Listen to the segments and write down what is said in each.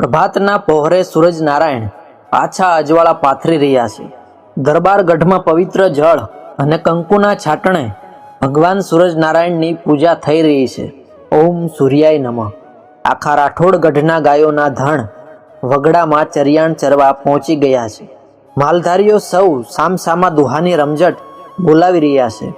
પ્રભાતના પહોરે સૂરજનારાયણ પાછા અજવાળા પાથરી રહ્યા છે. દરબાર ગઢમાં પવિત્ર જળ અને કંકુના છાટણે ભગવાન સૂરજનારાયણની પૂજા થઈ રહી છે. ઓમ સૂર્યાય નમઃ. આખા રાઠોડ ગઢના ગાયોના ધણ વગડામાં ચરિયાણ ચરવા પહોંચી ગયા છે. માલધારીઓ સૌ સામસામા દુહાની રમઝટ બોલાવી રહ્યા છે.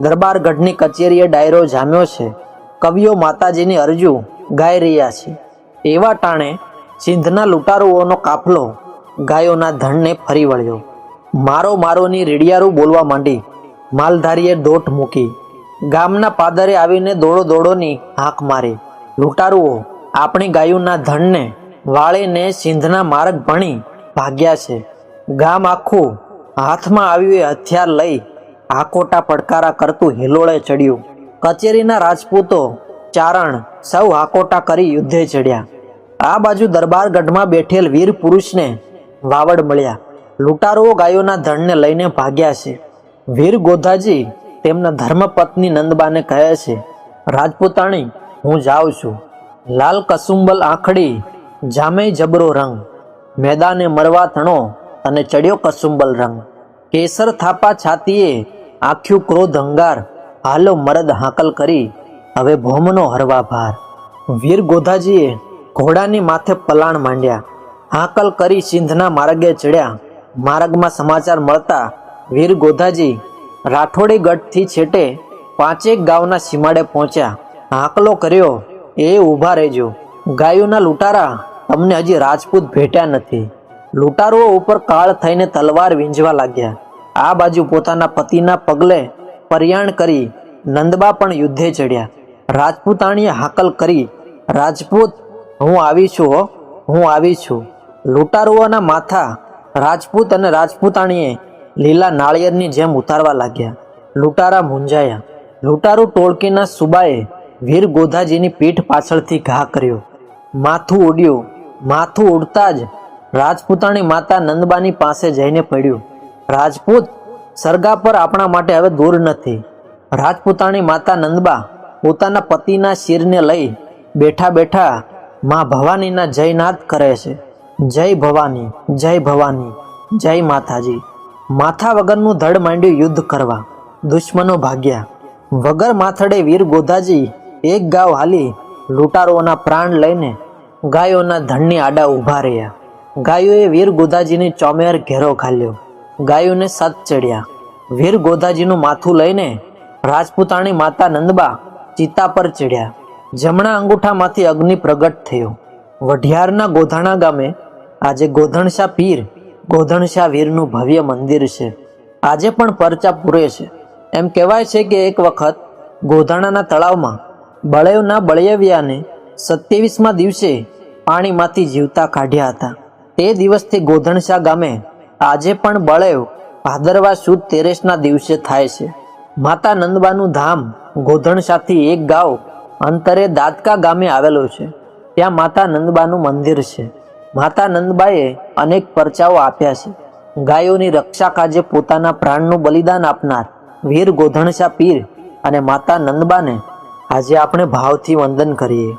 દરબાર ગઢની કચેરીએ ડાયરો જામ્યો છે. કવિઓ માતાજીની અરજુ ગાઈ રહ્યા છે. એવા ટાણે સિંધના લૂંટારુઓનો કાફલો ગાયોના ધણને ફરી વળ્યો. મારો મારોની રેડિયારું બોલવા માંડી. માલધારીએ દોટ મૂકી. ગામના પાદરે આવીને દોડો દોડોની હાંક મારી. લૂંટારુઓ, આપણી ગાયોના ધણને વાળીને સિંધના માર્ગ ભણી ભાગ્યા છે. ગામ આખું હાથમાં આવ્યું એ હથિયાર લઈ હાકોટા પડકારા કરતું હિલોળે ચડ્યું. કચેરીના રાજપૂતો ચારણ સૌ હાકોટા કરી યુદ્ધે ચડ્યા. આ બાજુ દરબારગઢમાં બેઠેલ વીર પુરુષને વાવડ મળ્યા. લૂંટારુઓ ગાયોના ધણને લઈને ભાગ્યા છે. વીર ગોધાજી તેમના ધર્મપત્ની નંદબાને કહે છે, રાજપૂતાણી, હું જાઉં છું. લાલ કસુંબલ આંખડી, જામે જબરો રંગ. મેદાને મરવા તણો અને ચડ્યો કસુંબલ રંગ. કેસર થાપા છાતીએ આખ્યું ક્રોધ અંગાર. હાલો મરદ હાકલ કરી, હવે ભોમનો હરવા ભાર. વીર ગોધાજીએ ઘોડાની માથે પલાણ માંડ્યા. હાંકલ કરી સિંધના માર્ગે ચડ્યા. માર્ગમાં સમાચાર મળતા વીર ગોધાજી રાઠોડી ગઢથી છેટે પાંચેક ગામના સીમાડે પહોંચ્યા. હાંકલો કર્યો, એ ઊભા રહેજો. ગાયોના લૂંટારા તમને હજી રાજપૂત ભેટ્યા નથી. લૂંટારુઓ ઉપર કાળ થઈને તલવાર વીંજવા લાગ્યા. આ બાજુ પોતાના પતિના પગલે પરિયાણ કરી નંદબા પણ યુદ્ધે ચડ્યા. રાજપૂતાણીએ હાકલ કરી રાજપૂત હું આવી છું હો, હું આવી છું. લૂંટારુઓના માથા રાજપૂત અને રાજપૂતાણીએ લીલા નાળિયેરની જેમ ઉતારવા લાગ્યા. લૂંટારા મૂંઝાયા. લૂંટારુ ટોળકીના સુબાએ વીર ગોધાજીની પીઠ પાછળથી ઘા કર્યો. માથું ઉડ્યું. માથું ઉડતા જ રાજપૂતાણી માતા નંદબાની પાસે જઈને પડ્યું. રાજપૂત સરગા પર આપણા માટે હવે દૂર નથી. રાજપૂતાણી માતા નંદબા પોતાના પતિના શિરને લઈ બેઠા બેઠા માં ભવાનીના જયનાથ કરે છે. જય ભવાની જય ભવાની, જય માતાજી. માથા વગરનું ધડ માંડ્યું યુદ્ધ કરવા. દુશ્મનો ભાગ્યા. વગર માથડે વીર ગોધાજી, એક ગાવ હાલી, લૂંટારોના પ્રાણ લઈને ગાયોના ધણની આડા ઊભા રહ્યા. ગાયોએ વીર ગોધાજીની ચોમેર ઘેરો ઘાલ્યો ગાયોને સત ચડ્યા. વીર ગોધાજીનું માથું લઈને રાજપૂતાણી માતા નંદબા ચિતા પર ચડ્યા. જમણા અંગૂઠામાંથી અગ્નિ પ્રગટ થયો. વઢિયારના ગોધાણા ગામે આજે ગોધણશા પીર, ગોધણશા વીરનું ભવ્ય મંદિર છે. આજે પણ પરચા પૂરે છે. એમ કહેવાય છે કે એક વખત ગોધાણાના તળાવમાં બળેવના બળિયવ્યાને સત્યાવીસમાં દિવસે પાણીમાંથી જીવતા કાઢ્યા હતા. તે દિવસથી ગોધણશા ગામે આજે પણ બળેવ ભાદરવા સુદ તેરેસના દિવસે થાય છે. માતા નંદબાનું ધામ ગોધણશાથી એક ગાંવ અંતરે દાદકા ગામે આવેલું છે. ત્યાં માતા નંદબાનું મંદિર છે. માતા નંદબાએ અનેક પરચાઓ આપ્યા છે. ગાયોની રક્ષા કાજે પોતાના પ્રાણનું બલિદાન આપનાર વીર ગોધણશા પીર અને માતા નંદબાને આજે આપણે ભાવથી વંદન કરીએ.